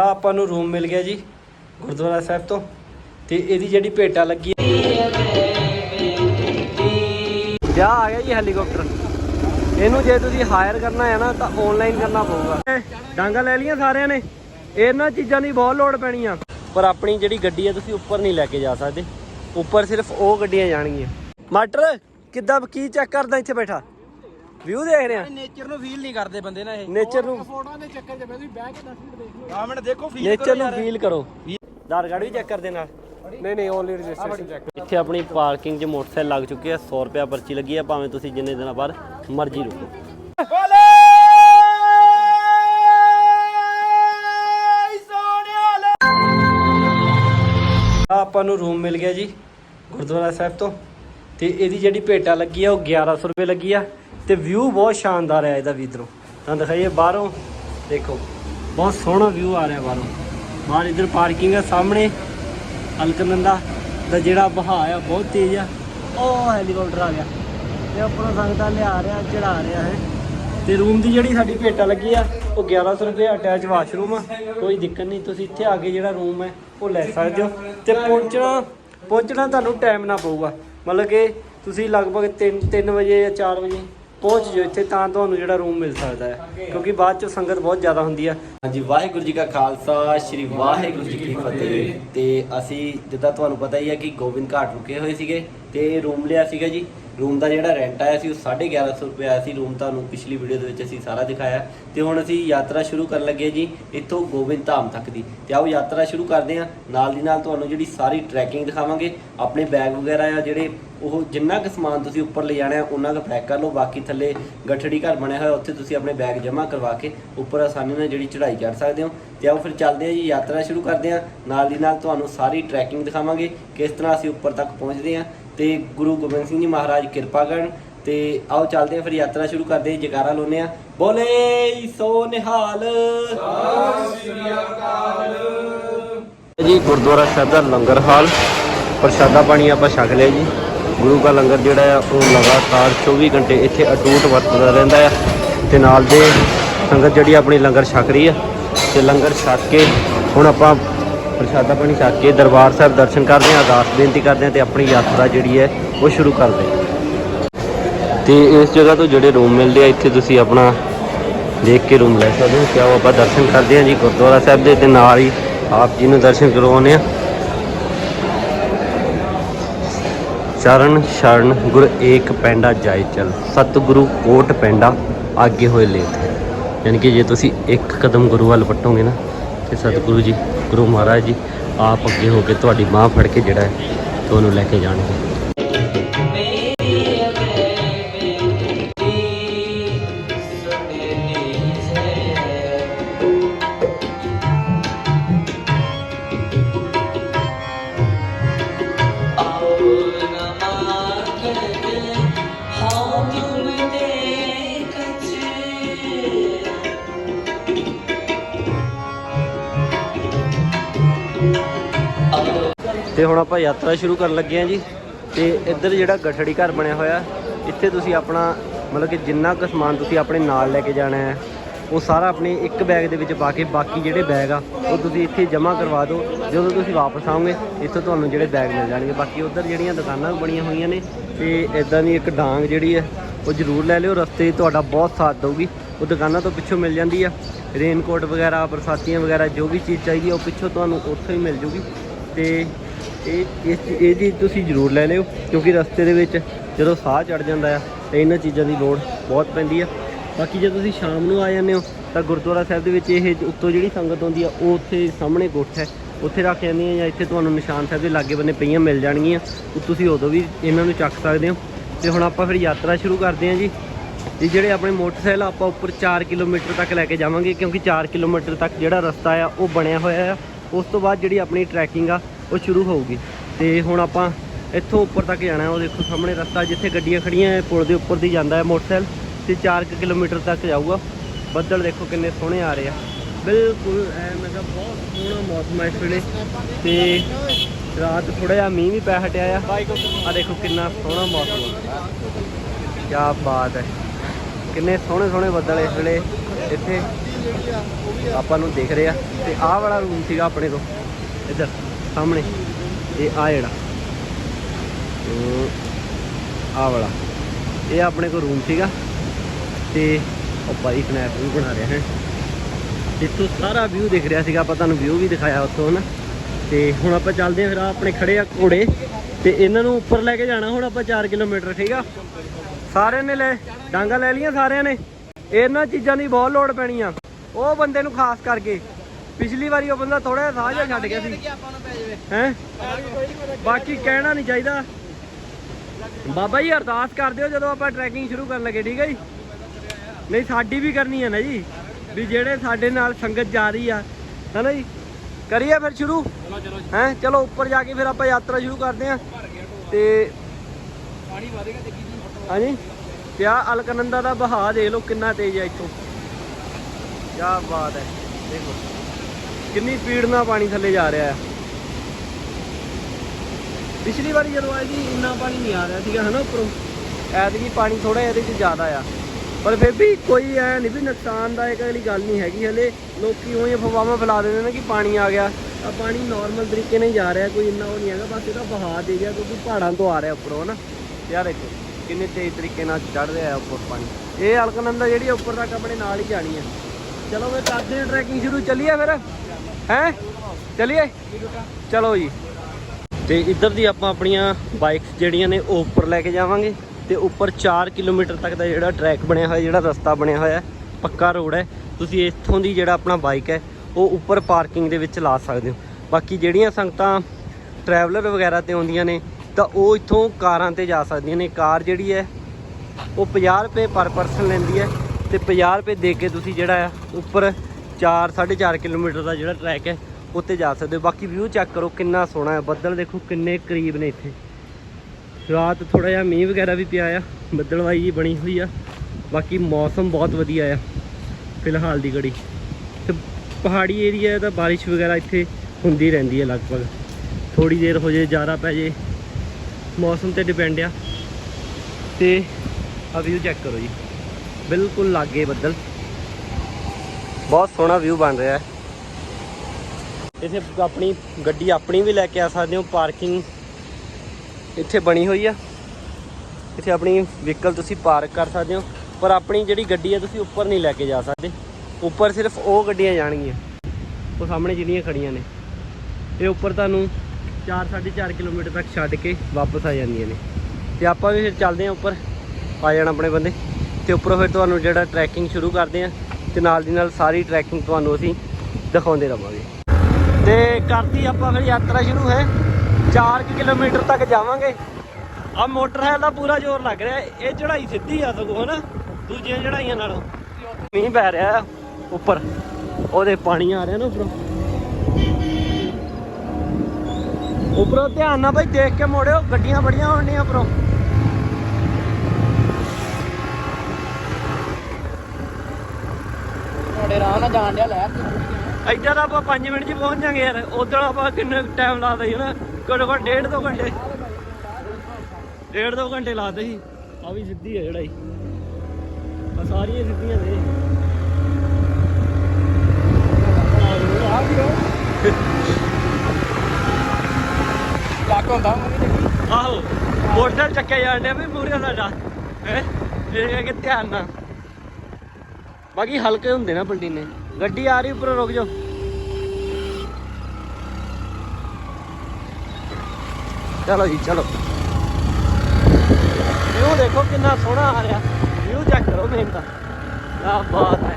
ਆ ਆਪਾਂ ਨੂੰ ਰੂਮ ਮਿਲ ਗਿਆ ਜੀ, ਗੁਰਦੁਆਰਾ ਸਾਹਿਬ ਤੋਂ, ਤੇ ਇਹਦੀ ਜਿਹੜੀ ਭੇਟਾ ਲੱਗੀ ਵਿਆਹ ਆ ਗਿਆ ਜੀ ਹੈਲੀਕਾਪਟਰ ਇਹਨੂੰ ਜੇ ਤੁਸੀਂ ਹਾਇਰ ਕਰਨਾ ਹੈ ਨਾ, ਤਾਂ ਆਨਲਾਈਨ ਕਰਨਾ ਪਊਗਾ। ਡਾਂਗਾ ਲੈ ਲੀਆਂ ਸਾਰਿਆਂ ਨੇ। ਇਹਨਾਂ ਚੀਜ਼ਾਂ ਦੀ ਬਹੁਤ ਲੋੜ ਪੈਣੀ ਆ ਪਰ ਆਪਣੀ ਜਿਹੜੀ ਗੱਡੀ ਹੈ, ਤੁਸੀਂ ਉੱਪਰ ਨਹੀਂ ਲੈ ਕੇ ਜਾ ਸਕਦੇ। ਉੱਪਰ ਸਿਰਫ ਉਹ ਗੱਡੀਆਂ ਜਾਣਗੀਆਂ। ਮਾਟਰ ਕਿੱਦਾਂ, ਕੀ ਚੈੱਕ ਕਰਦਾ ਇੱਥੇ ਬੈਠਾ? ਵਿਊ ਦੇਖ ਰਿਹਾ ਨੇਚਰ ਨੂੰ ਫੀਲ ਨਹੀਂ ਕਰਦੇ ਬੰਦੇ ਨਾ ਇਹ। ਨੇਚਰ ਨੂੰ ਫੋਟੋਆਂ ਦੇ ਚੱਕਰ 'ਚ ਵੀ ਬਹਿ ਕੇ 10 ਮਿੰਟ ਦੇਖ ਲਓ। 10 ਮਿੰਟ ਦੇਖੋ ਫੀਲ ਨੇਚਰ ਨੂੰ ਫੀਲ ਕਰੋ। ਆਧਾਰ ਕਾਰਡ ਵੀ ਚੈੱਕ ਕਰਦੇ ਨਾਲ। ਨਹੀਂ ਨਹੀਂ ਓਨਲੀ ਰਜਿਸਟ੍ਰੇਸ਼ਨ ਚੈੱਕ ਇੱਥੇ ਆਪਣੀ ਪਾਰਕਿੰਗ 'ਚ ਮੋਟਰਸਾਈਕਲ ਲੱਗ ਚੁੱਕੇ ਆ 100 ਰੁਪਿਆ ਪਰਚੀ ਲੱਗੀ ਆ ਭਾਵੇਂ ਤੁਸੀਂ ਜਿੰਨੇ ਦਿਨਾਂ ਬਾਅਦ ਮਰਜ਼ੀ ਰੁਕੋ। ਆ ਆਪਾਂ ਨੂੰ ਰੂਮ ਮਿਲ ਗਿਆ ਜੀ ਗੁਰਦੁਆਰਾ ਸਾਹਿਬ ਤੋਂ। ਤੇ ਇਹਦੀ ਜਿਹੜੀ ਭੇਟਾ ਲੱਗੀ ਆ ਉਹ 1100 ਰੁਪਏ ਲੱਗੀ ਆ। ਤੇ ਵਿਊ ਬਹੁਤ ਸ਼ਾਨਦਾਰ ਆ ਇਹਦਾ ਵੀ ਇਧਰੋਂ। ਤੁਹਾਨੂੰ ਦਿਖਾਈਏ ਬਾਹਰੋਂ, ਦੇਖੋ, ਬਹੁਤ ਸੋਹਣਾ ਵਿਊ ਆ ਰਿਹਾ ਬਾਹਰੋਂ। ਬਾਹਰ ਇਧਰ ਪਾਰਕਿੰਗ ਆ, ਸਾਹਮਣੇ ਅਲਕਨੰਦਾ ਦਾ ਜਿਹੜਾ ਬਹਾਅ ਆ, ਬਹੁਤ ਤੇਜ਼ ਆ। ਉਹ ਹੈਲੀਕਾਪਟਰ ਆ ਗਿਆ। ਤੇ ਆਪਣਾ ਸੰਗਤਾਂ ਲਿਆ ਰਿਹਾ, ਚੜਾ ਰਿਹਾ ਹੈ। ਤੇ ਰੂਮ ਦੀ ਜਿਹੜੀ ਸਾਡੀ ਭੇਟਾ ਲੱਗੀ ਆ, ਉਹ 1100 ਰੁਪਏ ਅਟੈਚ ਵਾਸ਼ਰੂਮ ਆ। ਕੋਈ ਦਿੱਕਤ ਨਹੀਂ, ਤੁਸੀਂ ਇੱਥੇ ਆ ਕੇ ਜਿਹੜਾ ਰੂਮ ਹੈ, ਉਹ ਲੈ ਸਕਦੇ ਹੋ। ਤੇ ਪਹੁੰਚਣਾ ਪਹੁੰਚਣਾ ਤੁਹਾਨੂੰ ਟਾਈਮ ਨਾ ਪਊਗਾ। ਮਤਲਬ ਕਿ ਤੁਸੀਂ ਲਗਭਗ 3 3 ਵਜੇ ਜਾਂ 4 ਵਜੇ ਪਹੁੰਚ ਜਾਓ ਇੱਥੇ ਤਾਂ ਤੁਹਾਨੂੰ ਜਿਹੜਾ ਰੂਮ ਮਿਲ ਸਕਦਾ ਹੈ, ਕਿਉਂਕਿ ਬਾਅਦ ਚ ਸੰਗਤ ਬਹੁਤ ਜ਼ਿਆਦਾ ਹੁੰਦੀ ਆ। ਹਾਂਜੀ, ਵਾਹਿਗੁਰੂ ਜੀ ਕਾ ਖਾਲਸਾ, ਸ੍ਰੀ ਵਾਹਿਗੁਰੂ ਜੀ ਕੀ ਫਤਿਹ। ਤੇ ਅਸੀਂ, ਜਿੱਦਾਂ ਤੁਹਾਨੂੰ ਪਤਾ ਹੀ ਹੈ ਕਿ ਗੋਬਿੰਦ ਘਾਟ ਰੁਕੇ ਹੋਏ ਸੀਗੇ ਤੇ ਰੂਮ ਲਿਆ ਸੀਗਾ ਜੀ। ਰੂਮ ਦਾ ਜਿਹੜਾ ਰੈਂਟ ਆਇਆ ਸੀ ਉਹ 1150 ਰੁਪਏ ਆਇਆ ਸੀ। ਰੂਮ ਤੁਹਾਨੂੰ ਪਿਛਲੀ ਵੀਡੀਓ ਦੇ ਵਿੱਚ ਅਸੀਂ ਸਾਰਾ ਦਿਖਾਇਆ। ਤੇ ਹੁਣ ਅਸੀਂ ਯਾਤਰਾ ਸ਼ੁਰੂ ਕਰਨ ਲੱਗੇ ਜੀ ਇੱਥੋਂ ਗੋਬਿੰਦ ਧਾਮ ਤੱਕ ਦੀ। ਤੇ ਆਓ ਯਾਤਰਾ ਸ਼ੁਰੂ ਕਰਦੇ ਹਾਂ। ਨਾਲ ਦੀ ਨਾਲ ਤੁਹਾਨੂੰ ਜਿਹੜੀ ਸਾਰੀ ਟਰੈਕਿੰਗ ਦਿਖਾਵਾਂਗੇ। ਆਪਣੇ ਬੈਗ ਵਗੈਰਾ ਆ ਜਿਹੜੇ ਉਹ ਜਿੰਨਾ ਕੁ ਸਮਾਨ ਤੁਸੀਂ ਉੱਪਰ ਲੈ ਜਾਣਾ ਹੈ, ਉਹਨਾਂ ਕੁ ਪੈਕ ਕਰ ਲਓ। ਬਾਕੀ ਥੱਲੇ ਗੱਠੜੀ ਘਰ ਬਣਿਆ ਹੋਇਆ, ਉੱਥੇ ਤੁਸੀਂ ਆਪਣੇ ਬੈਗ ਜਮ੍ਹਾਂ ਕਰਵਾ ਕੇ ਉੱਪਰ ਆਸਾਨੀ ਨਾਲ ਜਿਹੜੀ ਚੜ੍ਹਾਈ ਚੜ੍ਹ ਸਕਦੇ ਹੋ। ਤੇ ਆਓ ਫਿਰ ਚੱਲਦੇ ਹਾਂ ਜੀ, ਯਾਤਰਾ ਸ਼ੁਰੂ ਕਰਦੇ ਹਾਂ। ਨਾਲ ਦੀ ਨਾਲ ਤੁਹਾਨੂੰ ਸਾਰੀ ਟਰੈਕਿੰਗ ਦਿਖਾਵਾਂਗੇ ਕਿਸ ਤਰ੍ਹਾਂ ਅਸੀਂ ਉੱਪਰ ਤੱਕ ਪਹੁੰਚਦੇ ਹਾਂ। ਤੇ ਗੁਰੂ ਗੋਬਿੰਦ ਸਿੰਘ ਜੀ ਮਹਾਰਾਜ ਕਿਰਪਾ ਕਰਨ ਤੇ ਆਓ ਚੱਲਦੇ ਹਾਂ ਫਿਰ ਯਾਤਰਾ ਸ਼ੁਰੂ ਕਰਦੇ ਹਾਂ, ਜਕਾਰਾ ਲਾਉਂਦੇ ਹਾਂ। ਬੋਲੇ ਸੋ ਨਿਹਾਲ। ਜੀ ਗੁਰਦੁਆਰਾ ਸਾਹਿਬ ਦਾ ਲੰਗਰ ਹਾਲ, ਪ੍ਰਸ਼ਾਦਾ ਪਾਣੀ ਆਪਾਂ ਛਕ ਲਿਆ ਜੀ। ਗੁਰੂ ਦਾ ਲੰਗਰ ਜਿਹੜਾ ਆ, ਉਹ ਲਗਾਤਾਰ 24 ਘੰਟੇ ਇੱਥੇ ਅਟੂਟ ਵਰਤਦਾ ਰਹਿੰਦਾ ਆ। ਤੇ ਨਾਲ ਦੇ ਸੰਗਤ ਜਿਹੜੀ ਆਪਣੀ ਲੰਗਰ ਛਕ ਰਹੀ ਆ, ਤੇ ਲੰਗਰ ਛਕ ਕੇ ਹੁਣ ਆਪਾਂ ਪ੍ਰਸ਼ਾਦਾ ਪਾਣੀ ਛਕ ਕੇ ਦਰਬਾਰ ਸਾਹਿਬ ਦਰਸ਼ਨ ਕਰਦੇ ਹਾਂ, ਅਰਦਾਸ ਬੇਨਤੀ ਕਰਦੇ ਹਾਂ ਤੇ ਆਪਣੀ ਯਾਤਰਾ ਜਿਹੜੀ ਹੈ ਉਹ ਸ਼ੁਰੂ ਕਰਦੇ ਆ ਤੇ ਇਸ ਜਗ੍ਹਾ ਤੋਂ ਜਿਹੜੇ ਰੂਮ ਮਿਲਦੇ ਆ, ਇੱਥੇ ਤੁਸੀਂ ਆਪਣਾ ਦੇਖ ਕੇ ਰੂਮ ਲੈ ਸਕਦੇ ਹੋ। ਤੇ ਆਓ ਆਪਾਂ ਦਰਸ਼ਨ ਕਰਦੇ ਹਾਂ ਜੀ ਗੁਰਦੁਆਰਾ ਸਾਹਿਬ ਦੇ ਤੇ ਨਾਲ ਹੀ ਆਪ ਜੀ ਨੂੰ ਦਰਸ਼ਨ ਕਰਵਾਉਂਦੇ ਆ ਚਰਨ ਸ਼ਰਨ ਗੁਰ ਏਕ ਪੈਂਡਾ ਜਾਇ ਚਲ, ਸਤਿਗੁਰੂ ਕੋਟ ਪੈਂਡਾ ਆਗੇ ਹੋਏ ਲੇਤ ਯਾਨੀ ਕਿ ਜੇ ਤੁਸੀਂ ਇੱਕ ਕਦਮ ਗੁਰੂ ਵੱਲ ਪਟੋਗੇ ਨਾ, ਤੇ ਸਤਿਗੁਰੂ ਜੀ ਗੁਰੂ ਮਹਾਰਾਜ ਜੀ, ਆਪ ਅੱਗੇ ਹੋ ਕੇ ਤੁਹਾਡੀ ਬਾਹ ਫੜ ਕੇ ਜਿਹੜਾ ਹੈ, ਤੁਹਾਨੂੰ ਲੈ ਕੇ ਜਾਣਗੇ। ਆਪਾਂ ਯਾਤਰਾ ਸ਼ੁਰੂ ਕਰਨ ਲੱਗੇ ਹਾਂ ਜੀ ਤੇ ਇੱਧਰ ਜਿਹੜਾ ਗਠੜੀ ਘਰ ਬਣਿਆ ਹੋਇਆ, ਇੱਥੇ ਤੁਸੀਂ ਆਪਣਾ ਮਤਲਬ ਕਿ ਜਿੰਨਾ ਕੁ ਸਮਾਨ ਤੁਸੀਂ ਆਪਣੇ ਨਾਲ ਲੈ ਕੇ ਜਾਣਾ ਹੈ, ਉਹ ਸਾਰਾ ਆਪਣੇ ਇੱਕ ਬੈਗ ਦੇ ਵਿੱਚ ਪਾ ਕੇ ਬਾਕੀ ਜਿਹੜੇ ਬੈਗ ਆ, ਉਹ ਤੁਸੀਂ ਇੱਥੇ ਜਮ੍ਹਾਂ ਕਰਵਾ ਦਿਓ, ਜਦੋਂ ਤੁਸੀਂ ਵਾਪਸ ਆਓਗੇ, ਇੱਥੋਂ ਤੁਹਾਨੂੰ ਜਿਹੜੇ ਬੈਗ ਮਿਲ ਜਾਣਗੇ। ਬਾਕੀ ਉੱਧਰ ਜਿਹੜੀਆਂ ਦੁਕਾਨਾਂ ਬਣੀਆਂ ਹੋਈਆਂ ਨੇ, ਤੇ ਇਦਾਂ ਦੀ ਇੱਕ ਡਾਂਗ ਜਿਹੜੀ ਹੈ, ਉਹ ਜ਼ਰੂਰ ਲੈ ਲਿਓ, ਰਸਤੇ ਤੁਹਾਡਾ ਬਹੁਤ ਸਾਥ ਦੇਊਗੀ। ਉਹ ਦੁਕਾਨਾਂ ਤੋਂ ਪਿੱਛੋਂ ਮਿਲ ਜਾਂਦੀ ਆ ਰੇਨਕੋਟ ਵਗੈਰਾ, ਬਰਸਾਤੀਆਂ ਵਗੈਰਾ, ਜੋ ਵੀ ਚੀਜ਼ ਚਾਹੀਦੀ ਆ, ਉਹ ਪਿੱਛੋਂ ਤੁਹਾਨੂੰ ਉੱਥੋਂ ਹੀ ਮਿਲ ਜੂਗੀ। ਤੇ ਇਹ ਇਸ ਇਹ ਚੀਜ਼ ਤੁਸੀਂ ਜ਼ਰੂਰ ਲੈ ਲਿਓ, ਕਿਉਂਕਿ ਰਸਤੇ ਦੇ ਵਿੱਚ ਜਦੋਂ ਸਾਹ ਚੜ ਜਾਂਦਾ ਆ, ਤੇ ਇਹਨਾਂ ਚੀਜ਼ਾਂ ਦੀ ਲੋੜ ਬਹੁਤ ਪੈਂਦੀ ਆ। ਬਾਕੀ ਜੇ ਤੁਸੀਂ ਸ਼ਾਮ ਨੂੰ ਆ ਜਾਂਦੇ ਹੋ, ਤਾਂ ਗੁਰਦੁਆਰਾ ਸਾਹਿਬ ਦੇ ਵਿੱਚ ਇਹ ਉੱਤੋਂ ਜਿਹੜੀ ਸੰਗਤ ਆਉਂਦੀ ਆ, ਉਹ ਉੱਥੇ ਸਾਹਮਣੇ ਗੁੱਠ ਹੈ। ਉੱਥੇ ਰੱਖ ਜਾਂਦੀਆਂ ਜਾਂ ਇੱਥੇ ਤੁਹਾਨੂੰ ਨਿਸ਼ਾਨ ਸਾਹਿਬ ਦੇ ਲਾਗੇ ਬੰਨੇ ਪਈਆਂ ਮਿਲ ਜਾਣਗੀਆਂ। ਉਹ ਤੁਸੀਂ ਉਦੋਂ ਵੀ ਇਹਨਾਂ ਨੂੰ ਚੱਕ ਸਕਦੇ ਹੋ। ਤੇ ਹੁਣ ਆਪਾਂ ਫਿਰ ਯਾਤਰਾ ਸ਼ੁਰੂ ਕਰਦੇ ਹਾਂ ਜੀ। ਇਹ ਜਿਹੜੇ ਆਪਣੇ ਮੋਟਰਸਾਈਕਲ ਆਪਾਂ ਉੱਪਰ 4 ਕਿਲੋਮੀਟਰ ਤੱਕ ਲੈ ਕੇ ਜਾਵਾਂਗੇ, ਕਿਉਂਕਿ 4 ਕਿਲੋਮੀਟਰ ਤੱਕ ਜਿਹੜਾ ਰਸਤਾ ਆ, ਉਹ ਬਣਿਆ ਹੋਇਆ ਆ। ਉਸ ਤੋਂ ਬਾਅਦ ਜਿਹੜੀ ਆਪਣੀ ਟਰੈਕਿੰਗ ਆ ਉਹ ਸ਼ੁਰੂ ਹੋਊਗੀ। ਤੇ ਹੁਣ ਆਪਾਂ ਇੱਥੋਂ ਉੱਪਰ ਤੱਕ ਜਾਣਾ ਉਹ ਦੇਖੋ ਸਾਹਮਣੇ ਰਸਤਾ ਜਿੱਥੇ ਗੱਡੀਆਂ ਖੜੀਆਂ ਹੈ, ਪੁਲ ਦੇ ਉੱਪਰ ਦੀ ਜਾਂਦਾ ਹੈ ਮੋਟਰਸਾਈਕਲ ਤੇ 4 ਕਿਲੋਮੀਟਰ ਤੱਕ ਜਾਊਗਾ। ਬੱਦਲ ਦੇਖੋ ਕਿੰਨੇ ਸੋਹਣੇ ਆ ਰਹੇ ਆ। ਬਿਲਕੁਲ, ਐ ਮੈਂ ਕਿਹਾ ਬਹੁਤ ਸੋਹਣਾ ਮੌਸਮ ਹੈ ਇਸ ਵੇਲੇ। ਤੇ ਰਾਤ ਥੋੜਾ ਜਿਹਾ ਮੀਂਹ ਵੀ ਪੈ ਹਟਿਆ ਆ। ਆ ਦੇਖੋ ਕਿੰਨਾ ਸੋਹਣਾ ਮੌਸਮ ਆ ਕੀ ਬਾਤ ਹੈ। ਕਿੰਨੇ ਸੋਹਣੇ ਸੋਹਣੇ ਬੱਦਲ ਇਸ ਵੇਲੇ ਇੱਥੇ ਆਪਾਂ ਨੂੰ ਦਿਖ ਰਿਹਾ ਤੇ ਆਹ ਵਾਲਾ ਰੂਮ ਸੀਗਾ ਆਪਣੇ ਕੋਲ ਇੱਧਰ। ਸਾਹਮਣੇ, ਇਹ ਆ ਜਿਹੜਾ। ਆਹ ਵਾਲਾ। ਇਹ ਆਪਣੇ ਕੋਲ ਰੂਮ ਸੀਗਾ ਤੇ ਉਹ ਬਾਈ ਸਨੈਪ ਵੀ ਬਣਾ ਰਿਹਾ ਹੈ। ਇੱਥੋਂ ਸਾਰਾ ਵਿਊ ਦਿਖ ਰਿਹਾ ਸੀਗਾ, ਆਪਾਂ ਤੁਹਾਨੂੰ ਵਿਊ ਵੀ ਦਿਖਾਇਆ ਉੱਥੋਂ ਨਾ। ਤੇ ਹੁਣ ਆਪਾਂ ਚੱਲਦੇ ਹਾਂ ਫਿਰ ਆਹ ਆਪਣੇ ਖੜੇ ਆ ਘੋੜੇ। ਤੇ ਇਹਨਾਂ ਨੂੰ ਉੱਪਰ ਲੈ ਕੇ ਜਾਣਾ, ਹੁਣ ਆਪਾਂ 4 ਕਿਲੋਮੀਟਰ, ਠੀਕ ਆ? ਸਾਰਿਆਂ ਨੇ ਲੈ, ਡਾਂਗਾ ਲੈ ਲੀਆਂ ਸਾਰਿਆਂ ਨੇ। ਇਹਨਾਂ ਚੀਜ਼ਾਂ ਦੀ ਬਹੁਤ ਲੋੜ ਪੈਣੀ ਆ। ਉਹ ਬੰਦੇ ਨੂੰ ਖਾਸ ਕਰਕੇ। ਪਿਛਲੀ ਵਾਰੀ ਉਹ ਬੰਦਾ ਥੋੜਾ ਜਿਹਾ ਸਾਹ ਜਿਹਾ ਛੱਡ ਗਿਆ ਸੀ। ਹੈ? ਬਾਕੀ ਕਹਿਣਾ ਨਹੀਂ ਚਾਹੀਦਾ। ਬਾਬਾ ਜੀ ਅਰਦਾਸ ਕਰ ਦਿਓ ਜਦੋਂ ਆਪਾਂ ਟਰੈਕਿੰਗ ਸ਼ੁਰੂ ਕਰਨ ਲੱਗੇ ਠੀਕ ਹੈ ਜੀ? ਨਹੀਂ ਸਾਡੀ ਵੀ ਕਰਨੀ ਹੈ ਨਾ ਜੀ। ਵੀ ਜਿਹੜੇ ਸਾਡੇ ਨਾਲ ਸੰਗਤ ਜਾ ਰਹੀ ਆ ਹੈਨਾ ਜੀ? ਕਰੀਏ ਫਿਰ ਸ਼ੁਰੂ? ਹੈ? ਚਲੋ ਉੱਪਰ ਜਾ ਕੇ ਫਿਰ ਆਪਾਂ ਯਾਤਰਾ ਸ਼ੁਰੂ ਕਰਦੇ ਆ ਤੇ ਹਾਂਜੀ? ਤੇ ਆ ਅਲਕਨੰਦਾ ਦਾ ਬਹਾਅ ਦੇਖ ਲਓ ਕਿੰਨਾ ਤੇਜ਼ ਹੈ ਇੱਥੋਂ। ਕੀ ਬਾਤ ਹੈ। ਦੇਖੋ। ਕਿੰਨੀ ਸਪੀਡ ਨਾਲ ਪਾਣੀ ਥੱਲੇ ਜਾ ਰਿਹਾ ਹੈ? ਪਿਛਲੀ ਵਾਰੀ ਜਦੋਂ ਆਏ ਸੀ ਇੰਨਾ ਪਾਣੀ ਨਹੀਂ ਆ ਰਿਹਾ ਸੀਗਾ ਹਨਾ ਉੱਪਰੋਂ? ਐਤਕੀ ਪਾਣੀ ਥੋੜਾ ਇਹਦੇ 'ਚ ਜ਼ਿਆਦਾ ਆ। ਪਰ ਫਿਰ ਵੀ ਕੋਈ ਐ ਨਹੀਂ ਵੀ ਨੁਕਸਾਨਦਾਇਕ ਵਾਲੀ ਗੱਲ ਨਹੀਂ ਹੈਗੀ ਹਲੇ। ਲੋਕੀ ਉਹੀ ਅਫਵਾਹਾਂ ਫੈਲਾ ਦਿੰਦੇ ਨੇ ਕਿ ਪਾਣੀ ਆ ਗਿਆ। ਆ ਪਾਣੀ ਨਾਰਮਲ ਤਰੀਕੇ ਨਾਲ ਹੀ ਜਾ ਰਿਹਾ ਕੋਈ ਇੰਨਾ ਉਹ ਨਹੀਂ ਹੈਗਾ ਬਸ ਇਹਦਾ ਬਹਾਅ ਦੇ ਗਿਆ ਕਿਉਂਕਿ ਪਹਾੜਾਂ ਤੋਂ ਆ ਰਿਹਾ ਉੱਪਰੋਂ ਹਨਾ। ਯਾਰ ਦੇਖੋ ਕਿੰਨੇ ਤੇਜ਼ ਤਰੀਕੇ ਨਾਲ ਚੜ ਰਿਹਾ ਹੈ ਉੱਪਰ ਪਾਣੀ। ਇਹ ਅਲਕਨੰਦਾ ਜਿਹੜੀ ਹੈ ਉੱਪਰ ਤੱਕ ਆਪਣੇ ਨਾਲ ਹੀ ਜਾਣੀ ਹੈ। ਚਲੋ ਫਿਰ ਕਰਦੇ ਹਾਂ ਟਰੈਕਿੰਗ ਸ਼ੁਰੂ ਚੱਲੀਏ ਫਿਰ। ਹੈ? ਚੱਲੀਏ? ਚਲੋ ਜੀ। ਤੇ ਇੱਧਰ ਦੀ ਆਪਾਂ ਆਪਣੀਆਂ ਬਾਈਕਸ ਜਿਹੜੀਆਂ ਨੇ ਉਹ ਉੱਪਰ ਲੈ ਕੇ ਜਾਵਾਂਗੇ ਤੇ ਉੱਪਰ 4 ਕਿਲੋਮੀਟਰ ਤੱਕ ਦਾ ਜਿਹੜਾ ਟਰੈਕ ਬਣਿਆ ਹੋਇਆ, ਜਿਹੜਾ ਰਸਤਾ ਬਣਿਆ ਹੋਇਆ ਪੱਕਾ ਰੋਡ ਹੈ। ਤੁਸੀਂ ਇੱਥੋਂ ਦੀ ਜਿਹੜਾ ਆਪਣਾ ਬਾਈਕ ਹੈ, ਉਹ ਉੱਪਰ ਪਾਰਕਿੰਗ ਦੇ ਵਿੱਚ ਲਾ ਸਕਦੇ ਹੋ। ਬਾਕੀ ਜਿਹੜੀਆਂ ਸੰਗਤਾਂ ਟਰੈਵਲਰ ਵਗੈਰਾ ਤੇ ਆਉਂਦੀਆਂ ਨੇ, ਤਾਂ ਉਹ ਇੱਥੋਂ ਕਾਰਾਂ ਤੇ ਜਾ ਸਕਦੀਆਂ ਨੇ। ਕਾਰ ਜਿਹੜੀ ਹੈ, ਉਹ 50 ਰੁਪਏ ਪਰ ਪਰਸਨ ਲੈਂਦੀ ਹੈ ਤੇ 50 ਰੁਪਏ ਦੇ ਕੇ ਤੁਸੀਂ ਜਿਹੜਾ ਆ ਉੱਪਰ 4 4.5 ਕਿਲੋਮੀਟਰ ਦਾ ਜਿਹੜਾ ਟਰੈਕ ਹੈ, ਉੱਤੇ ਜਾ ਸਕਦੇ ਹੋ। ਬਾਕੀ ਵਿਊ ਚੈੱਕ ਕਰੋ ਕਿੰਨਾ ਸੋਹਣਾ ਹੈ। ਬੱਦਲ ਦੇਖੋ ਕਿੰਨੇ ਕਰੀਬ ਨੇ ਇੱਥੇ। ਰਾਤ ਥੋੜਾ ਜਿਹਾ ਮੀਂਹ ਵਗੈਰਾ ਵੀ ਪਿਆ ਆ। ਬੱਦਲਵਾਈ ਜੀ ਬਣੀ ਹੋਈ ਆ। ਬਾਕੀ ਮੌਸਮ ਬਹੁਤ ਵਧੀਆ ਆ, ਫਿਲਹਾਲ ਦੀ ਘੜੀ। ਤੇ ਪਹਾੜੀ ਏਰੀਆ ਤਾਂ ਬਾਰਿਸ਼ ਵਗੈਰਾ ਇੱਥੇ ਹੁੰਦੀ ਰਹਿੰਦੀ ਹੈ ਲਗਭਗ। ਥੋੜੀ ਦੇਰ ਹੋ ਜੇ, ਜ਼ਿਆਦਾ ਪੈ ਜੇ। ਮੌਸਮ ਤੇ ਡਿਪੈਂਡ ਆ। ਤੇ ਆ ਵਿਊ ਚੈੱਕ ਕਰੋ ਜੀ। ਬਿਲਕੁਲ ਲਾਗੇ ਬੱਦਲ। ਬਹੁਤ ਸੋਹਣਾ ਵਿਊ ਬਣ ਰਿਹਾ ਹੈ। ਇੱਥੇ ਆਪਣੀ ਗੱਡੀ ਆਪਣੀ ਵੀ ਲੈ ਕੇ ਆ ਸਕਦੇ ਹੋ ਪਾਰਕਿੰਗ ਇੱਥੇ ਬਣੀ ਹੋਈ ਆ। ਇੱਥੇ ਆਪਣੀ ਵਹੀਕਲ ਤੁਸੀਂ ਪਾਰਕ ਕਰ ਸਕਦੇ ਹੋ, ਪਰ ਆਪਣੀ ਜਿਹੜੀ ਗੱਡੀ ਆ ਤੁਸੀਂ ਉੱਪਰ ਨਹੀਂ ਲੈ ਕੇ ਜਾ ਸਕਦੇ। ਉੱਪਰ ਸਿਰਫ ਉਹ ਗੱਡੀਆਂ ਜਾਣਗੀਆਂ, ਉਹ ਸਾਹਮਣੇ ਜਿਹੜੀਆਂ ਖੜੀਆਂ ਨੇ। ਇਹ ਉੱਪਰ ਤੁਹਾਨੂੰ 4 4.5 ਕਿਲੋਮੀਟਰ ਤੱਕ ਛੱਡ ਕੇ ਵਾਪਸ ਆ ਜਾਂਦੀਆਂ ਨੇ। ਤੇ ਆਪਾਂ ਵੀ ਫਿਰ ਚੱਲਦੇ ਹਾਂ ਉੱਪਰ, ਆ ਜਾਣ ਆਪਣੇ ਬੰਦੇ। ਤੇ ਉੱਪਰੋਂ ਫਿਰ ਤੁਹਾਨੂੰ ਜਿਹੜਾ ਟਰੈਕਿੰਗ ਸ਼ੁਰੂ ਕਰਦੇ ਆ ਤੇ ਨਾਲ ਦੀ ਨਾਲ ਸਾਰੀ ਟਰੈਕਿੰਗ ਤੁਹਾਨੂੰ ਅਸੀਂ ਦਿਖਾਉਂਦੇ ਰਵਾਂਗੇ। ਤੇ ਕਰਤੀ ਆਪਾਂ ਫਿਰ ਯਾਤਰਾ ਸ਼ੁਰੂ ਹੈ। 4 ਕਿਲੋਮੀਟਰ ਤੱਕ ਜਾਵਾਂਗੇ। ਆ ਮੋਟਰਸਾਈਕਲ ਦਾ ਪੂਰਾ ਜ਼ੋਰ ਲੱਗ ਰਿਹਾ। ਇਹ ਚੜਾਈ ਸਿੱਧੀ ਆ ਸਗੋਂ, ਹਨਾ? ਦੂਜੀਆਂ ਚੜਾਈਆਂ ਨਾਲੋਂ। ਮੀਂਹ ਪੈ ਰਿਹਾ ਉੱਪਰ। ਉਹਦੇ ਪਾਣੀ ਆ ਰਿਹਾ ਨਾ ਉੱਪਰੋਂ। ਉੱਪਰੋਂ ਧਿਆਨ ਨਾਲ ਭਾਈ ਦੇਖ ਕੇ ਮੋੜਿਓ, ਗੱਡੀਆਂ ਬੜੀਆਂ ਹੋਣੀਆਂ ਉੱਪਰੋਂ। ਤੁਹਾਡੇ ਰਾਹ ਨਾਲ ਜਾਣ ਡਿਆ ਲੈ ਇੱਧਰ ਆਪਾਂ 5 ਮਿੰਟ 'ਚ ਪਹੁੰਚ ਜਾਾਂਗੇ ਯਾਰ ਉਧਰ ਆਪਾਂ ਕਿੰਨੇ ਟਾਈਮ ਲਾਦਾ ਸੀ ਨਾ ਘੱਟੋ ਘੱਟ ਡੇਢ ਦੋ ਘੰਟੇ। ਡੇਢ ਦੋ ਘੰਟੇ ਲਾਦੇ ਸੀ ਆ ਵੀ ਸਿੱਧੀ ਹੈ ਜਿਹੜਾ ਆ ਸਾਰੀਆਂ ਸਿੱਧੀਆਂ ਨੇ। ਆ ਵੀਰੋ ਲੱਕ ਹੁੰਦਾ। ਆਹੋ ਮੋਟਰ ਚੱਕੇ ਜਾਂਦੇ ਵੀ ਮੂਰੇ ਸਾਡਾ। ਹੈ? ਇਹ ਕਿ ਧਿਆਨ ਨਾਲ। ਬਾਕੀ ਹਲਕੇ ਹੁੰਦੇ ਨਾ ਪਲਟੀਨੇ ਗੱਡੀ ਆ ਰਹੀ ਉੱਪਰ ਰੁਕ ਜਾਓ। ਚਲੋ ਜੀ ਚਲੋ। ਵਿਊ ਦੇਖੋ ਕਿੰਨਾ ਸੋਹਣਾ ਆ ਰਿਹਾ। ਵਿਊ ਚੈੱਕ ਕਰੋ ਮੇਨ ਤਾਂ। ਆ ਬਾਤ ਹੈ।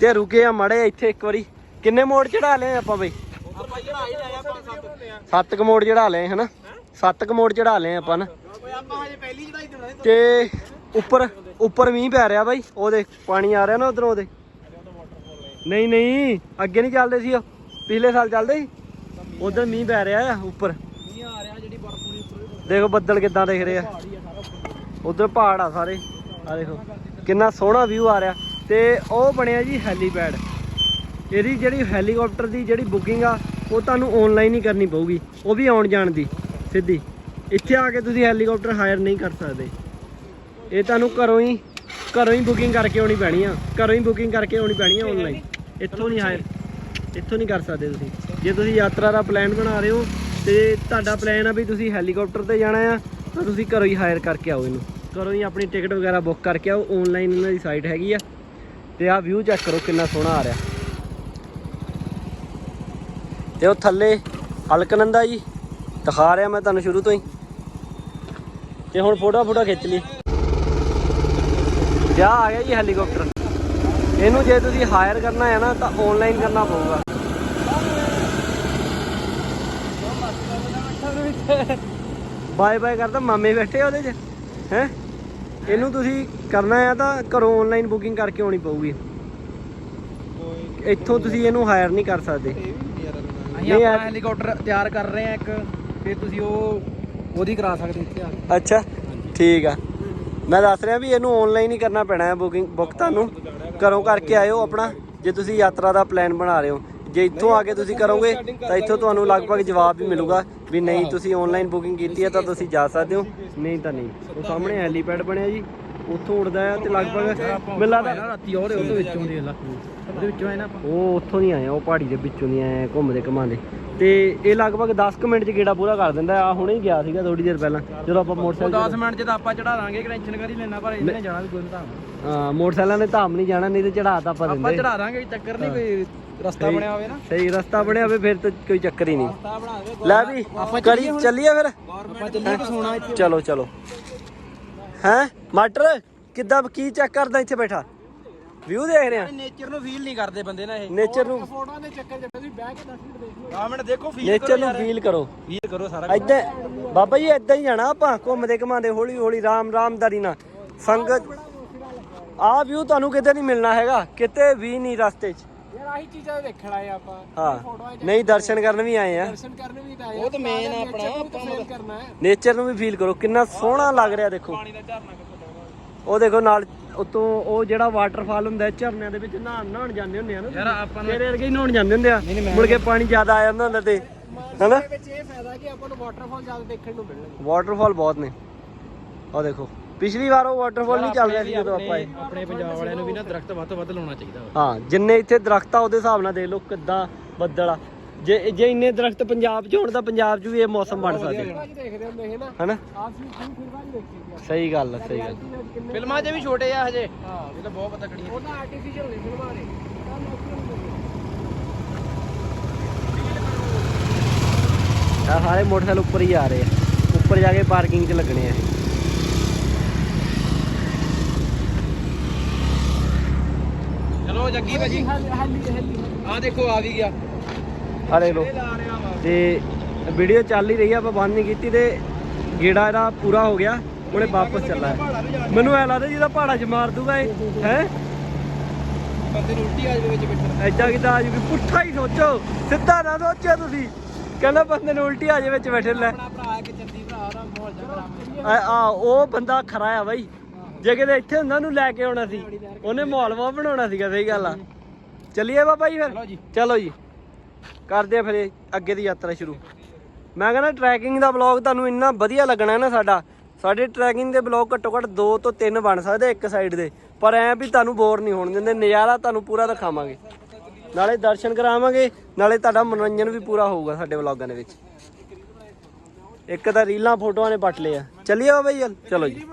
ਤੇ ਰੁਕੇ ਆ ਮੜੇ ਇੱਥੇ ਇੱਕ ਵਾਰੀ। ਕਿੰਨੇ ਮੋੜ ਚੜਾ ਲਏ ਆਪਾਂ ਬਈ? ਆਪਾਂ ਚੜਾਈ ਲਿਆ ਪੰਜ ਸੱਤ। ਸੱਤ ਕ ਮੋੜ ਚੜਾ ਲਏ ਹਨਾ? ਸੱਤ ਕ ਮੋੜ ਚੜਾ ਲਏ ਆਪਾਂ ਨਾ ਓਏ ਆਪਾਂ ਹਜੇ ਪਹਿਲੀ ਚੜਾਈ ਤੇ ਬਣਾਈ ਤੇ ਉੱਪਰ ਉੱਪਰ ਮੀਂਹ ਪੈ ਰਿਹਾ ਬਾਈ ਉਹਦੇ ਪਾਣੀ ਆ ਰਿਹਾ ਨਾ ਉਧਰੋਂ ਉਹਦੇ ਨਹੀਂ ਨਹੀਂ, ਅੱਗੇ ਨਹੀਂ ਚੱਲਦੇ ਸੀ ਉਹ, ਪਿਛਲੇ ਸਾਲ ਚੱਲਦੇ ਸੀ। ਉਧਰ ਮੀਂਹ ਪੈ ਰਿਹਾ ਆ, ਉੱਪਰ। ਨਹੀਂ ਆ ਰਿਹਾ ਜਿਹੜੀ ਬਰਫ ਪੂਰੀ ਉੱਪਰ ਦੇਖੋ ਬੱਦਲ ਕਿੱਦਾਂ ਦਿਖ ਰਹੇ ਆ। ਪਹਾੜੀ ਉਧਰ ਪਹਾੜ ਆ ਸਾਰੇ ਆ ਦੇਖੋ, ਕਿੰਨਾ ਸੋਹਣਾ ਵਿਊ ਆ ਰਿਹਾ। ਤੇ ਉਹ ਬਣਿਆ ਜੀ ਹੈਲੀਪੈਡ। ਇਹਦੀ ਜਿਹੜੀ ਹੈਲੀਕਾਪਟਰ ਦੀ ਜਿਹੜੀ ਬੁਕਿੰਗ ਆ, ਉਹ ਤੁਹਾਨੂੰ ਆਨਲਾਈਨ ਹੀ ਕਰਨੀ ਪਊਗੀ, ਉਹ ਵੀ ਆਉਣ ਜਾਣ ਦੀ, ਸਿੱਧੀ। ਇੱਥੇ ਆ ਕੇ ਤੁਸੀਂ ਹੈਲੀਕਾਪਟਰ ਹਾਇਰ ਨਹੀਂ ਕਰ ਸਕਦੇ। ਇਹ ਤੁਹਾਨੂੰ ਘਰੋਂ ਹੀ ਘਰੋਂ ਹੀ ਬੁਕਿੰਗ ਕਰਕੇ ਆਉਣੀ ਪੈਣੀ ਆ। ਘਰੋਂ ਹੀ ਬੁਕਿੰਗ ਕਰਕੇ ਆਉਣੀ ਪੈਣੀ ਆ ਆਨਲਾਈਨ ਇੱਥੋਂ ਨਹੀਂ ਹਾਇਰ। ਇੱਥੋਂ ਨਹੀਂ ਕਰ ਸਕਦੇ ਤੁਸੀਂ। ਜੇ ਤੁਸੀਂ ਯਾਤਰਾ ਦਾ ਪਲਾਨ ਬਣਾ ਰਹੇ ਹੋ ਤੇ ਤੁਹਾਡਾ ਪਲਾਨ ਆ ਵੀ ਤੁਸੀਂ ਹੈਲੀਕਾਪਟਰ ਤੇ ਜਾਣਾ ਆ ਤਾਂ ਤੁਸੀਂ ਘਰੋਂ ਹੀ ਹਾਇਰ ਕਰਕੇ ਆਓ ਇਹਨੂੰ। ਘਰੋਂ ਹੀ ਆਪਣੀ ਟਿਕਟ ਵਗੈਰਾ ਬੁੱਕ ਕਰਕੇ ਆਓ। ਆਨਲਾਈਨ ਇਹਨਾਂ ਦੀ ਸਾਈਟ ਹੈਗੀ ਆ। ਤੇ ਆਹ ਵਿਊ ਚੈੱਕ ਕਰੋ ਕਿੰਨਾ ਸੋਹਣਾ ਆ ਰਿਹਾ। ਤੇ ਉਹ ਥੱਲੇ ਅਲਕਨੰਦਾ ਜੀ ਦਿਖਾ ਰਿਹਾ ਮੈਂ ਤੁਹਾਨੂੰ ਸ਼ੁਰੂ ਤੋਂ ਹੀ। ਤੇ ਹੁਣ ਫੋਟੋ ਫੋਟੋ ਖਿੱਚ ਲਈ ਵਿਆਹ ਆ ਗਿਆ ਜੀ ਹੈਲੀਕਾਪਟਰ। ਇਹਨੂੰ ਜੇ ਤੁਸੀਂ ਹਾਇਰ ਕਰਨਾ ਹੈ ਨਾ ਤਾਂ ਆਨਲਾਈਨ ਕਰਨਾ ਪਊਗਾ। ਬਾਏ ਬਾਏ ਕਰਦਾ ਮਾਮੇ ਬੈਠੇ ਉਹਦੇ 'ਚ। ਹੈ? ਇਹਨੂੰ ਤੁਸੀਂ ਕਰਨਾ ਹੈ ਤਾਂ ਘਰੋਂ ਆਨਲਾਈਨ ਬੁਕਿੰਗ ਕਰਕੇ ਆਉਣੀ ਪਊਗੀ। ਇੱਥੋਂ ਤੁਸੀਂ ਇਹਨੂੰ ਹਾਇਰ ਨਹੀਂ ਕਰ ਸਕਦੇ। ਅਸੀਂ। ਆਪਣਾ ਹੈਲੀਕਾਪਟਰ ਤਿਆਰ ਕਰ ਰਹੇ ਆ ਇੱਕ ਤੇ ਤੁਸੀਂ ਉਹ ਉਹਦੀ ਕਰਾ ਸਕਦੇ ਇੱਥੇ ਆ ਕੇ। ਅੱਛਾ ਠੀਕ ਆ। ਮੈਂ ਦੱਸ ਰਿਹਾ ਵੀ ਇਹਨੂੰ ਆਨਲਾਈਨ ਹੀ ਕਰਨਾ ਪੈਣਾ ਹੈ ਬੁਕਿੰਗ ਬੁੱਕ ਤੁਹਾਨੂੰ। ਘਰੋਂ ਕਰਕੇ ਆਇਓ ਆਪਣਾ ਜੇ ਤੁਸੀਂ ਯਾਤਰਾ ਦਾ ਪਲਾਨ ਬਣਾ ਰਹੇ ਹੋ। ਜੇ ਇੱਥੋਂ ਆ ਕੇ ਤੁਸੀਂ ਕਰੋਗੇ ਤਾਂ ਇੱਥੋਂ ਤੁਹਾਨੂੰ ਲਗਭਗ ਜਵਾਬ ਵੀ ਮਿਲੂਗਾ ਵੀ ਨਹੀਂ ਤੁਸੀਂ ਆਨਲਾਈਨ ਬੁਕਿੰਗ ਕੀਤੀ ਹੈ ਤਾਂ ਤੁਸੀਂ ਜਾ ਸਕਦੇ ਹੋ। ਨਹੀਂ ਤਾਂ ਨਹੀਂ ਉਹ ਸਾਹਮਣੇ ਹੈਲੀਪੈਡ ਬਣਿਆ ਜੀ ਉੱਥੋਂ ਉੜਦਾ ਹੈ ਤੇ ਲਗਭਗ ਮੈਨੂੰ ਲੱਗਦਾ ਰਾਤੀ ਉਹਦੇ ਉਹਦੇ ਵਿੱਚੋਂ ਦੇ ਉਹਦੇ ਵਿੱਚੋਂ ਆਏ ਨਾ ਉਹ ਉੱਥੋਂ ਨਹੀਂ ਆਏ ਉਹ ਪਹਾੜੀ ਦੇ ਵਿੱਚੋਂ ਨਹੀਂ ਆਏ ਘੁੰਮਦੇ ਘਮਾਉਂਦੇ। ਤੇ ਇਹ ਲਗਭਗ 10 ਕੁ ਮਿੰਟ 'ਚ ਗੇੜਾ ਪੂਰਾ ਕਰ ਦਿੰਦਾ ਆ ਹੁਣੇ ਹੀ ਗਿਆ ਸੀਗਾ ਥੋੜੀ ਦੇਰ ਪਹਿਲਾਂ ਜਦੋਂ ਆਪਾਂ ਮੋਟਰਸਾਈਕਲ 10 ਮਿੰਟ ਚ ਤਾਂ ਆਪਾਂ ਚੜਾ ਦਾਂਗੇ ਟੈਨਸ਼ਨ ਕਰੀ ਲੈਣਾ ਪਰ ਇਹਨੇ ਜਾਣਾ ਵੀ ਕੋਈ ਨਹੀਂ ਤਾਂ। ਹਾਂ ਮੋਟਰਸਾਈਕਲਾਂ ਦੇ ਧਾਮ ਨਹੀਂ ਜਾਣਾ ਨਹੀਂ ਤੇ ਚੜਾ ਤਾਂ ਆਪਾਂ ਆਪਾਂ ਦਿੰਦੇ। ਚੜਾ ਦਾਂਗੇ ਚੱਕਰ ਨਹੀਂ ਕੋਈ ਰਸਤਾ ਬਣਿਆ ਹੋਵੇ ਨਾ। ਸਹੀ ਰਸਤਾ ਬਣਿਆ ਹੋਵੇ ਫਿਰ ਤਾਂ ਕੋਈ ਚੱਕਰ ਹੀ ਨਹੀਂ। ਲੈ ਵੀ ਕਰੀ ਚੱਲੀਏ ਫਿਰ। ਆਪਾਂ ਚੱਲੀਏ ਕਿ ਸੋਣਾ ਇੱਥੇ। ਚਲੋ ਚਲੋ। ਹੈਂ? ਮਾਟਰ ਕਿੱਦਾਂ ਕੀ ਚੈੱਕ ਕਰਦਾ ਇੱਥੇ ਬੈਠਾ? ਵਿਊ ਦੇਖ ਰਿਹਾ ਨੇਚਰ ਨੂੰ ਫੀਲ ਨਹੀਂ ਕਰਦੇ ਬੰਦੇ ਨਾ ਇਹ। ਨੇਚਰ ਨੂੰ ਫੋਟੋਆਂ ਦੇ ਚੱਕਰ ਚ ਤੁਸੀਂ ਬਹਿ ਕੇ 10 ਮਿੰਟ ਦੇਖੋ ਆ ਮਿੰਟ ਦੇਖੋ ਫੀਲ ਨੇਚਰ ਨੂੰ ਫੀਲ ਕਰੋ। ਫੀਲ ਕਰੋ ਸਾਰਾ ਏਦਾਂ ਬਾਬਾ ਜੀ ਏਦਾਂ ਹੀ ਜਾਣਾ ਆਪਾਂ ਘੁੰਮਦੇ ਘਮਾਉਂਦੇ ਹੌਲੀ ਹੌਲੀ ਰਾਮ ਰਾਮਦਾਰੀ ਨਾਲ। ਸੰਗਤ ਆਹ ਵਿਊ ਤੁਹਾਨੂੰ ਕਿਤੇ ਨਹੀਂ ਮਿਲਣਾ ਹੈਗਾ ਕਿਤੇ ਵੀ ਨਹੀਂ ਰਸਤੇ 'ਚ। ਯਾਰ ਆਹੀ ਚੀਜ਼ਾਂ ਦੇਖਣ ਆਏ ਆਪਾਂ। ਹਾਂ। ਨਹੀਂ ਦਰਸ਼ਨ ਕਰਨ ਵੀ ਆਏ ਆ। ਦਰਸ਼ਨ ਕਰਨ ਵੀ ਤਾਂ ਆਏ ਉਹ ਤਾਂ ਮੇਨ ਆਪਣਾ ਆਪਾਂ ਕਰਨਾ ਹੈ। ਨੇਚਰ ਨੂੰ ਵੀ ਫੀਲ ਕਰੋ ਕਿੰਨਾ ਸੋਹਣਾ ਲੱਗ ਰਿਹਾ ਦੇਖੋ। ਪਾਣੀ ਦਾ ਝਰਨਾ ਕਿੱਥੋਂ ਉਹ ਦੇਖੋ ਨਾਲ ਉਤੋਂ ਉਹ ਜਿਹੜਾ ਵਾਟਰਫਾਲ ਹੁੰਦਾ ਝਰਨਿਆਂ ਦੇ ਵਿੱਚ ਨਹਾਉਣ ਨਹਾਉਣ ਜਾਂਦੇ ਹੁੰਦੇ ਆ ਨਾ ਯਾਰ ਆਪਾਂ ਨੂੰ ਤੇਰੇ ਵਰਗੇ ਹੀ ਨਹਾਉਣ ਜਾਂਦੇ ਹੁੰਦੇ ਆ। ਮੁੜ ਕੇ ਪਾਣੀ ਜ਼ਿਆਦਾ ਆ ਜਾਂਦਾ ਹੁੰਦਾ ਤੇ। ਹਨਾ? ਵਿੱਚ ਇਹ ਫਾਇਦਾ ਕਿ ਆਪਾਂ ਨੂੰ ਵਾਟਰਫਾਲ ਜ਼ਿਆਦਾ ਦੇਖਣ ਨੂੰ ਮਿਲਣਗੇ। ਵਾਟਰਫਾਲ ਬਹੁਤ ਨੇ। ਉਹ ਦੇਖੋ ਪਿਛਲੀ ਵਾਰ ਉਹ ਵਾਟਰਫਾਲ ਨਹੀਂ ਚੱਲ ਰਿਹਾ ਸੀ ਜਦੋਂ ਆਪਾਂ ਆਏ ਆਪਣੇ ਪੰਜਾਬ ਵਾਲਿਆਂ ਨੂੰ ਵੀ ਨਾ ਦਰਖਤ ਵੱਧ ਤੋਂ ਵੱਧ ਲਾਉਣਾ ਚਾਹੀਦਾ ਹਾਂ ਜਿੰਨੇ ਇੱਥੇ ਦਰਖਤ ਆ ਉਹਦੇ ਹਿਸਾਬ ਨਾਲ ਦੇਖ ਲਓ ਕਿੱਦਾਂ ਬੱਦਲ ਆ। ਜੇ ਜੇ ਇੰਨੇ ਦਰਖਤ ਪੰਜਾਬ 'ਚ ਹੋਣ ਤਾਂ ਪੰਜਾਬ 'ਚ ਵੀ ਇਹ ਮੌਸਮ ਬਣ ਸਕਦੇ ਫਿਲਮਾਂ 'ਚ ਦੇਖਦੇ ਹੁੰਦੇ ਸੀ ਨਾ ਹਨਾ? ਆਪ ਵੀ ਫਿਲਮ ਫਿਲਮਾਂ 'ਚ ਦੇਖੀ ਸੀ ਸਹੀ ਗੱਲ ਆ ਸਹੀ ਗੱਲ। ਫਿਲਮਾਂ 'ਚ ਵੀ ਛੋਟੇ ਆ ਹਜੇ। ਹਾਂ। ਇਹ ਤਾਂ ਬਹੁਤ ਪਤਾ ਕੜੀ ਉਹ ਤਾਂ ਆਰਟੀਫੀਸ਼ੀਅਲ ਨੇ ਫਿਲਮਾਂ ਨੇ ਆ। ਸਾਰੇ ਮੋਟਰਸਾਈਕਲ ਉੱਪਰ ਹੀ ਆ ਰਹੇ ਆ। ਉੱਪਰ ਜਾ ਕੇ ਪਾਰਕਿੰਗ 'ਚ ਲੱਗਣੇ ਆ ਇਹ। ਚਲੋ ਜੱਗੀ ਭਾਜੀ। ਆ ਦੇਖੋ ਆ ਵੀ ਗਿਆ। ਆ ਲਾ। ਵਾ ਤੇ ਵੀਡੀਓ ਚੱਲ ਹੀ ਰਹੀ ਆ ਆਪਾਂ ਬੰਦ ਨਹੀਂ ਕੀਤੀ ਤੇ ਗੇੜਾ ਇਹਦਾ ਪੂਰਾ ਹੋ ਗਿਆ ਉਹਨੇ ਵਾਪਸ ਚੱਲਾ। ਮੈਨੂੰ ਐ ਲੱਗਦਾ ਜਿਹਦਾ ਪਹਾੜਾ 'ਚ ਮਾਰ ਦੂਗਾ ਇਹ ਹੈ? ਬੰਦੇ ਨੂੰ ਉਲਟੀ ਆ ਜਾਵੇ ਵਿੱਚ ਬੈਠਣ ਐਦਾਂ ਕਿਦਾਂ ਆ ਜੂਗੀ? ਪੁੱਠਾ ਹੀ ਸੋਚੋ ਸਿੱਧਾ ਨਾ ਸੋਚਿਓ ਤੁਸੀਂ। ਕਹਿੰਦਾ ਬੰਦੇ ਨੂੰ ਉਲਟੀ ਆ ਜਾਵੇ ਵਿੱਚ ਬੈਠੇ ਲੈ। ਆਪਣਾ ਭਰਾ ਕਿ ਚੰਦੀ ਭਰਾ ਦਾ ਮਾਹੌਲ ਚੱਲ ਆ ਆ, ਉਹ ਬੰਦਾ ਖਰਾ ਆ ਬਾਈ। ਜੇ ਕਿਤੇ ਇੱਥੇ ਹੁੰਦਾ ਉਹਨੂੰ ਲੈ ਕੇ ਆਉਣਾ ਸੀ। ਉਹਨੇ ਮਾਹੌਲ ਵਾ ਬਣਾਉਣਾ ਸੀਗਾ ਸਹੀ ਗੱਲ ਆ। ਚੱਲੀਏ ਬਾਬਾ ਜੀ ਫਿਰ। ਚਲੋ ਜੀ। ਕਰਦੇ ਆ ਫਿਰ ਇਹ ਅੱਗੇ ਦੀ ਯਾਤਰਾ ਸ਼ੁਰੂ। ਮੈਂ ਕਹਿੰਦਾ ਟਰੈਕਿੰਗ ਦਾ ਬਲੌਗ ਤੁਹਾਨੂੰ ਇੰਨਾ ਵਧੀਆ ਲੱਗਣਾ ਨਾ ਸਾਡਾ, ਸਾਡੇ ਟਰੈਕਿੰਗ ਦੇ ਬਲੌਗ ਘੱਟੋ ਘੱਟ 2 ਤੋਂ 3 ਬਣ ਸਕਦੇ ਇੱਕ ਸਾਈਡ ਦੇ, ਪਰ ਐ ਵੀ ਤੁਹਾਨੂੰ ਬੋਰ ਨਹੀਂ ਹੋਣ ਦਿੰਦੇ, ਨਜ਼ਾਰਾ ਤੁਹਾਨੂੰ ਪੂਰਾ ਦਿਖਾਵਾਂਗੇ। ਨਾਲੇ ਦਰਸ਼ਨ ਕਰਾਵਾਂਗੇ, ਨਾਲੇ ਤੁਹਾਡਾ ਮਨੋਰੰਜਨ ਵੀ ਪੂਰਾ ਹੋਊਗਾ ਸਾਡੇ ਵਲੌਗਾਂ ਦੇ ਵਿੱਚ। ਇੱਕ ਤਾਂ ਰੀਲਾਂ, ਫੋਟੋਆਂ ਨੇ ਪੱਟ ਲਿਆ ਚੱਲੀਏ ਬਾਬਾ ਜੀ, ਚਲੋ ਜੀ।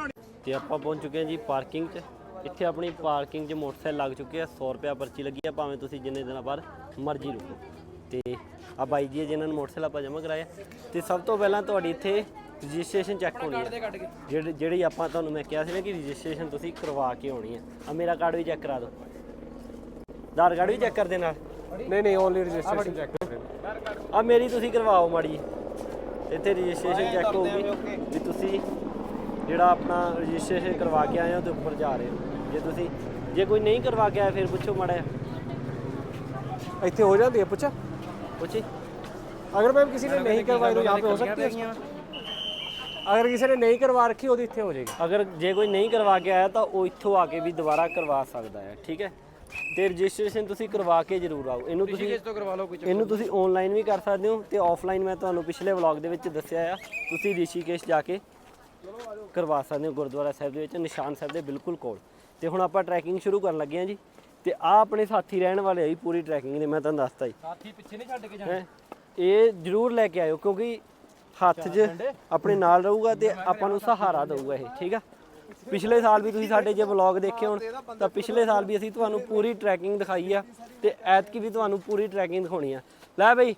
ਤੇ ਆਪਾਂ ਪਹੁੰਚ ਚੁੱਕੇ ਹਾਂ ਜੀ ਪਾਰਕਿੰਗ 'ਚ। ਇੱਥੇ ਆਪਣੀ ਪਾਰਕਿੰਗ 'ਚ ਮੋਟਰਸਾਈਕਲ ਲੱਗ ਚੁੱਕੇ ਆ 100 ਰੁਪਿਆ ਪਰਚੀ ਲੱਗੀ ਆ, ਭਾਵੇਂ ਤੁਸੀਂ ਜਿੰਨੇ ਦਿਨਾਂ ਬਾਅਦ ਮਰਜ਼ੀ ਰੁਕੋ। ਤੇ ਆ ਬਾਈ ਜੀ ਆ ਜਿਨ੍ਹਾਂ ਨੂੰ ਮੋਟਰਸਾਈਕਲ ਆਪਾਂ ਜਮ੍ਹਾਂ ਕਰਾਇਆ। ਤੇ ਸਭ ਤੋਂ ਪਹਿਲਾਂ ਤੁਹਾਡੀ ਇੱਥੇ ਰਜਿਸਟ੍ਰੇਸ਼ਨ ਚੈੱਕ ਹੋਣੀ ਹੈ। ਜਿਹੜੀ ਜਿਹੜੀ ਆਪਾਂ ਤੁਹਾਨੂੰ ਮੈਂ ਕਿਹਾ ਸੀ ਨਾ ਕਿ ਰਜਿਸਟ੍ਰੇਸ਼ਨ ਤੁਸੀਂ ਕਰਵਾ ਕੇ ਆਉਣੀ ਹੈ। ਆ ਮੇਰਾ ਕਾਰਡ ਵੀ ਚੈੱਕ ਕਰਾ ਦਿਓ। ਆਧਾਰ ਕਾਰਡ ਵੀ ਚੈੱਕ ਕਰ ਦੇ ਨਾਲ? ਨਹੀਂ ਨਹੀਂ ਓਨਲੀ ਰਜਿਸਟ੍ਰੇਸ਼ਨ ਚੈੱਕ ਆ ਮੇਰੀ ਤੁਸੀਂ ਕਰਵਾਓ ਮਾੜੀ। ਇੱਥੇ ਰਜਿਸਟ੍ਰੇਸ਼ਨ ਚੈੱਕ ਹੋਊਗੀ ਵੀ ਤੁਸੀਂ ਜਿਹੜਾ ਆਪਣਾ ਰਜਿਸਟ੍ਰੇਸ਼ਨ ਕਰਵਾ ਕੇ ਆਏ ਹੋ ਤੇ ਉੱਪਰ ਜਾ ਰਹੇ ਹੋ। ਜੇ ਤੁਸੀਂ ਜੇ ਕੋਈ ਨਹੀਂ ਕਰਵਾ ਕੇ ਆਇਆ ਫਿਰ ਪੁੱਛੋ ਮਾੜਾ ਇੱਥੇ ਹੋ ਜਾਂਦੀ ਹੈ ਪੁੱਛ। ਪੁੱਛੀ अगर मैम किसी ने नहीं करवाई तो यहाँ पे हो सकती है अगर किसी ने नहीं करवा रखी वो इतने हो जाएगी ਅਗਰ ਜੇ ਕੋਈ ਨਹੀਂ ਕਰਵਾ ਕੇ ਆਇਆ ਤਾਂ ਉਹ ਇੱਥੋਂ ਆ ਕੇ ਵੀ ਦੁਬਾਰਾ ਕਰਵਾ ਸਕਦਾ ਹੈ ਠੀਕ ਹੈ ਤੇ ਰਜਿਸਟ੍ਰੇਸ਼ਨ ਤੁਸੀਂ ਕਰਵਾ ਕੇ ਜ਼ਰੂਰ ਆਓ ਇਹਨੂੰ ਤੁਸੀਂ तो करवा लो कुछ ਇਹਨੂੰ ਤੁਸੀਂ ਆਨਲਾਈਨ ਵੀ ਕਰ ਸਕਦੇ ਹੋ ਤੇ ਆਫਲਾਈਨ ਮੈਂ ਤੁਹਾਨੂੰ ਪਿਛਲੇ ਵਲੌਗ ਦੇ ਵਿੱਚ ਦੱਸਿਆ ਆ ਤੁਸੀਂ ਰਿਸ਼ੀਕੇਸ਼ ਜਾ ਕੇ ਕਰਵਾ ਸਕਦੇ ਹੋ ਗੁਰਦੁਆਰਾ ਸਾਹਿਬ ਦੇ ਵਿੱਚ ਨਿਸ਼ਾਨ ਸਾਹਿਬ ਦੇ ਬਿਲਕੁਲ ਕੋਲ ਤੇ ਹੁਣ ਆਪਾਂ ਟਰੈਕਿੰਗ ਸ਼ੁਰੂ ਕਰਨ ਲੱਗੇ ਹਾਂ ਜੀ ਤੇ ਆ ਆਪਣੇ ਸਾਥੀ ਰਹਿਣ ਵਾਲੇ ਆ ਜੀ ਪੂਰੀ ਟਰੈਕਿੰਗ ਦੇ ਮੈਂ ਤੁਹਾਨੂੰ ਦੱਸਤਾ ਜੀ। ਸਾਥੀ ਪਿੱਛੇ ਨਹੀਂ ਛੱਡ ਕੇ ਹੈਂ। ਇਹ ਜ਼ਰੂਰ ਲੈ ਕੇ ਆਇਓ ਕਿਉਂਕਿ ਹੱਥ 'ਚ ਆਪਣੇ ਨਾਲ ਰਹੂਗਾ ਤੇ ਆਪਾਂ ਨੂੰ ਸਹਾਰਾ ਦਊਗਾ ਇਹ ਠੀਕ ਆ? ਪਿਛਲੇ ਸਾਲ ਵੀ ਤੁਸੀਂ ਸਾਡੇ ਜੇ ਵਲੌਗ ਦੇਖੇ ਹੋਣ ਤਾਂ ਪਿਛਲੇ ਸਾਲ ਵੀ ਅਸੀਂ ਤੁਹਾਨੂੰ ਪੂਰੀ ਟਰੈਕਿੰਗ ਦਿਖਾਈ ਆ ਤੇ ਐਤਕੀ ਵੀ ਤੁਹਾਨੂੰ ਪੂਰੀ ਟਰੈਕਿੰਗ ਦਿਖਾਉਣੀ ਆ। ਲੈ ਬਈ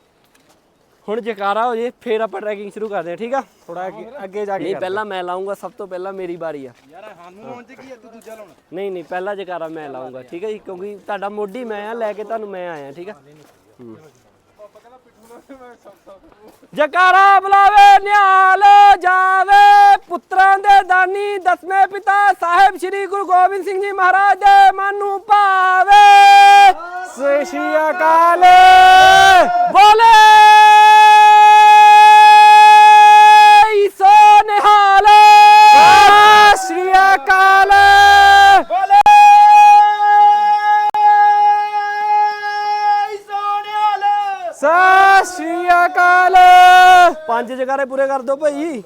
ਹੁਣ ਜਕਾਰਾ ਹੋ ਜੇ ਫੇਰ ਆਪਾਂ ਟਰੈਕਿੰਗ ਸ਼ੁਰੂ ਕਰਦੇ ਆ ਠੀਕ ਆ? ਥੋੜਾ ਅੱਗੇ ਜਾ ਕੇ ਨਹੀਂ ਪਹਿਲਾਂ ਮੈਂ ਲਾਉਂਗਾ ਸਭ ਤੋਂ ਪਹਿਲਾਂ ਮੇਰੀ ਵਾਰੀ ਆ। ਯਾਰ ਸਾਨੂੰ ਹੁਣ ਚ ਕੀ ਹੈ ਤੂੰ ਦੂਜਾ ਲਾਉਣਾ। ਨਹੀਂ ਨਹੀਂ ਪਹਿਲਾ ਜਕਾਰਾ ਮੈਂ ਲਾਉਂਗਾ ਠੀਕ ਹੈ ਜੀ? ਕਿਉਂਕਿ ਤੁਹਾਡਾ ਮੋਢੀ ਮੈਂ ਆ ਲੈ ਕੇ ਤੁਹਾਨੂੰ ਮੈਂ ਆਇਆ ਠੀਕ ਆ। ਜਕਾਰਾ ਬੁਲਾਵੇ ਨਿਹਾਲ ਜਾਵੇ ਪੁੱਤਰਾਂ ਦੇ ਦਾਨੀ ਦਸਵੇਂ ਪਿਤਾ ਸਾਹਿਬ ਸ੍ਰੀ ਗੁਰੂ ਗੋਬਿੰਦ ਸਿੰਘ ਜੀ ਮਹਾਰਾਜ ਦੇ ਮਨ ਨੂੰ ਭਾਵੇ। ਸਤਿ ਸ਼੍ਰੀ ਅਕਾਲ। ਬੋਲੇ। ਨਿਹਾਲ ਸ਼੍ਰੀ ਅਕਾਲ ਬੋਲੇ। ਸਤਿ ਸ਼੍ਰੀ ਅਕਾਲ। ਪੰਜ ਜਗਾਰੇ ਪੂਰੇ ਕਰ ਦਿਓ ਭਾਈ।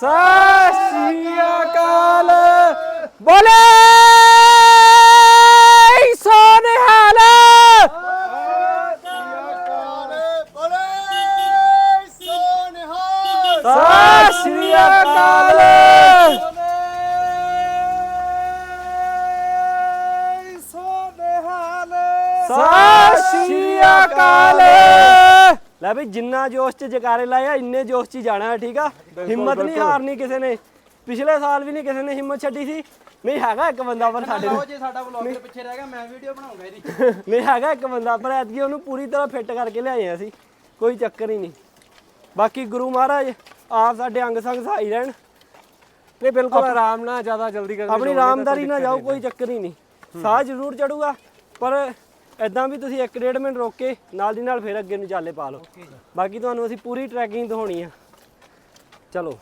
ਸਤਿ ਸ਼੍ਰੀ ਅਕਾਲ ਹਿੰਮਤ ਨਹੀਂ ਹਾਰਨੀ ਕਿਸੇ ਨੇ। ਪਿਛਲੇ ਸਾਲ ਵੀ ਨਹੀਂ ਕਿਸੇ ਨੇ ਹਿੰਮਤ ਛੱਡੀ ਸੀ। ਨਹੀਂ ਹੈਗਾ ਇੱਕ ਬੰਦਾ ਪਰ ਸਾਡੇ ਨਾਲ। ਜੇ ਸਾਡਾ ਵਲੌਗ ਦੇ ਪਿੱਛੇ ਰਹਿ ਗਿਆ ਮੈਂ ਵੀਡੀਓ ਬਣਾਉਂਗਾ ਇਹਦੀ। ਨਹੀਂ ਹੈਗਾ ਇੱਕ ਬੰਦਾ ਪਰ ਐਤਕੀ ਉਹਨੂੰ ਪੂਰੀ ਤਰ੍ਹਾਂ ਫਿੱਟ ਕਰਕੇ ਲਿਆਏ ਆ ਅਸੀਂ। ਕੋਈ ਚੱਕਰ ਹੀ ਨਹੀਂ। ਬਾਕੀ ਗੁਰੂ ਮਹਾਰਾਜ ਆਪ ਸਾਡੇ ਅੰਗ ਸੰਗ ਸਹਾਈ ਰਹਿਣ। ਨਹੀਂ ਬਿਲਕੁਲ ਆਰਾਮ ਨਾਲ ਜ਼ਿਆਦਾ ਜਲਦੀ ਕਰਨ ਆਪਣੀ ਲੋੜ ਨਹੀਂ ਤਾਂ ਰਾਮਦਾਰੀ ਨਾਲ ਜਾਓ। ਕੋਈ ਚੱਕਰ ਹੀ ਨਹੀਂ। ਸਾਹ ਜ਼ਰੂਰ ਚੜੂਗਾ ਪਰ ਐਦਾਂ ਵੀ ਤੁਸੀਂ 1.5 ਮਿੰਟ ਰੋਕ ਕੇ ਨਾਲ ਦੀ ਨਾਲ ਫਿਰ ਅੱਗੇ ਨੂੰ ਚਾਲੇ ਪਾ ਲਓ। ਬਾਕੀ ਤੁਹਾਨੂੰ ਅਸੀਂ ਪੂਰੀ ਟਰੈਕਿੰਗ ਦਿਖਾਉਣੀ ਆ। ਚਲੋ